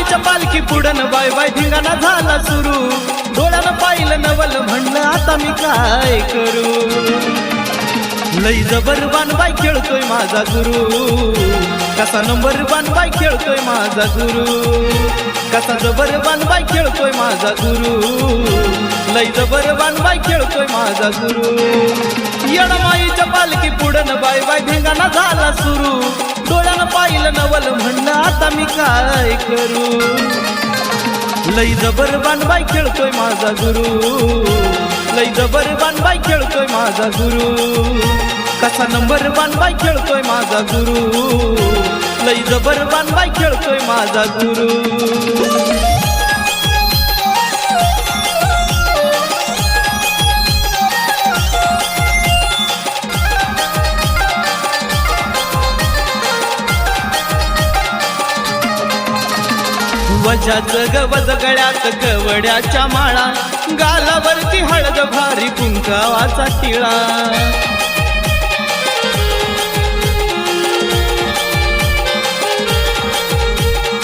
माईच्या पालखी पुढन bye bye धिंगाणा झाला सुरू. डोळ्यानं पाहिलं नवल म्हणलं आता मी काय करू? लई जबर बाय खेळतोय माझा गुरु. कसा नंबर बाय खेळतोय माझा गुरु. कसा जबर बाय खेळतोय माझा गुरु. लई जबर बाय खेळतोय माझा गुरु. येडमाईच्या पालखी पुढन बाय बाय धिंगाणा झाला सुरू. काय करू. लई जबर बाय खेळतोय माझा गुरु. लई जबर बाय खेळतोय माझा गुरु. कसा नंबर बाय खेळतोय माझा गुरु. लई जबर बाय खेळतोय माझा गुरु. वजा जग गळ्यात गवड्याच्या माळा. गालावरती हळद भारी कुंकावाचा टिळा.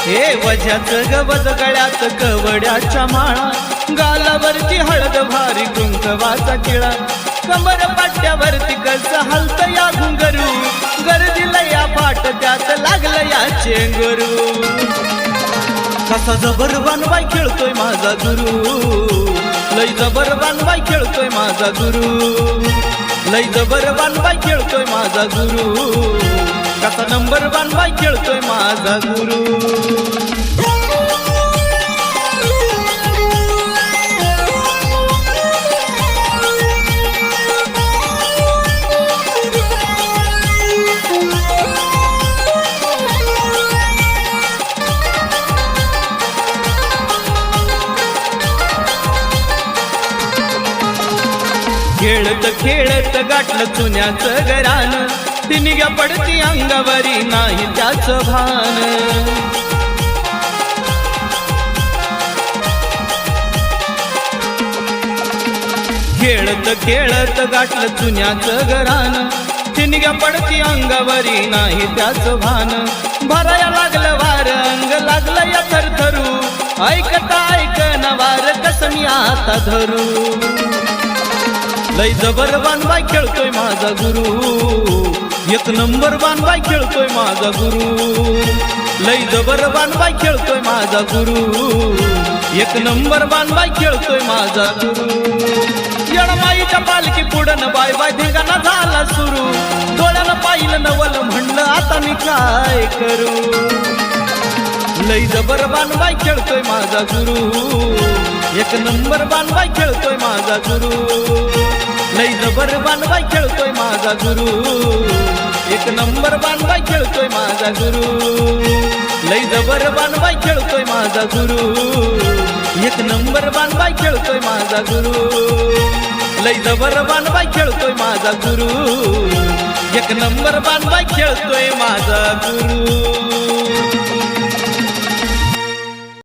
हे वजा जग गळ्यात गवड्याच्या माळा. गालावरती हळद भारी कुंकवाचा टिळा. कमर पाट्यावरती कस हलत या घुंगरू. गर्दीला या पाट त्यात लागलं या चेंगरू. कसा जबर बाय खेळतोय माझा गुरु. लई जबर बाय खेळतोय माझा गुरु. लई जबर बाय खेळतोय माझा गुरु. कसा नंबर बाय खेळतोय माझा गुरु. खेळत खेळत गाठलं चुन्याचं गरान ती पडती अंगावरी नाही त्याचं भान. खेळत खेळत गाठलं चुन्याचं घरान. तिनग्या पडती अंगावरी नाही त्याचं भान. भराया लागलं वार अंग लागलं या थरथरू. ऐकता ऐक वार कसं मी आता धरू. लई जबर बाय खेळतोय माझा गुरु. एक नंबर बाय खेळतोय माझा गुरु. लई जबर बाय खेळतोय माझा गुरु. एक नंबर बाय खेळतोय माझा गुरु. येडमाईच्या पालखी पुढन बाय बाय धिंगाणा झाला सुरू. डोळ्यानं पाहिलं नवल म्हणलं आता मी काय करू? लई जबर बाय खेळतोय माझा गुरु. एक नंबर बाय खेळतोय माझा गुरु. लई बांधवाय बाय खेळतोय माझा गुरु. एक नंबर बाय खेळतोय माझा गुरु. लई जबर बाय खेळतोय माझा गुरु. एक नंबर बाय खेळतोय माझा गुरु. लई जबर बाय खेळतोय माझा गुरु. एक नंबर बाय खेळतोय माझा गुरु.